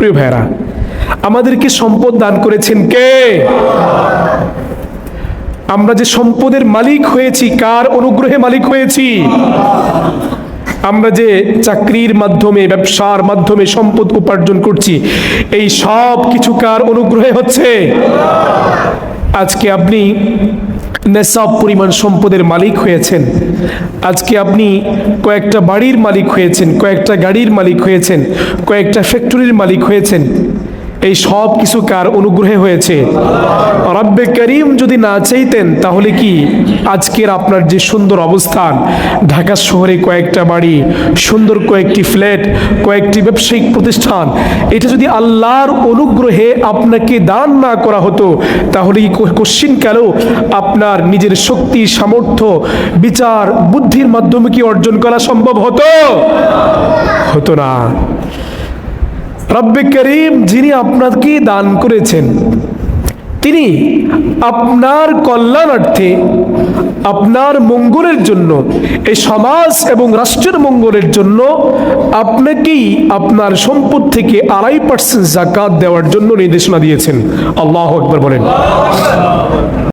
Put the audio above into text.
প্রিয় ভাইরা আমাদেরকে সম্পদ দান করেছেন কে? আমরা যে সম্পদের মালিক হয়েছি, কার অনুগ্রহে মালিক হয়েছি? আমরা যে চাকরির মাধ্যমে, ব্যবসার মাধ্যমে সম্পদ উপার্জন করছি, এই সব কিছু কার অনুগ্রহে হচ্ছে? আজকে আপনি নেশাব পরিমাণ সম্পদের মালিক হয়েছেন। আজকে আপনি কয়েকটা বাড়ির মালিক হয়েছেন, কয়েকটা গাড়ির মালিক হয়েছেন, কয়েকটা ফ্যাক্টরির মালিক হয়েছেন। এই সব কিছু কার অনুগ্রহে হয়েছে? রব্বে করিম যদি না চাইতেন, তাহলে কি আজকের আপনার যে সুন্দর অবস্থান, ঢাকা শহরে কয়েকটা বাড়ি, সুন্দর কয়েকটি ফ্ল্যাট, কয়েকটি ব্যবসায়িক প্রতিষ্ঠান, এটা যদি আল্লাহর অনুগ্রহে আপনাকে দান না করা হতো, তাহলে কি কোশ্চিন কালেও আপনার নিজের শক্তি, সামর্থ্য, বিচার, বুদ্ধির মাধ্যমে কি অর্জন করা সম্ভব হতো? হতো না। রব্বে করিম যিনি আপনাকে দান করেছেন, তিনি আপনার কল্যাণার্থে, আপনার মঙ্গলের জন্য, এই সমাজ এবং রাষ্ট্রের মঙ্গলের জন্য আপনাকেই আপনার সম্পদ থেকে আড়াই পার্সেন্ট জাকাত দেওয়ার জন্য নির্দেশনা দিয়েছেন। আল্লাহ একবার বলেন।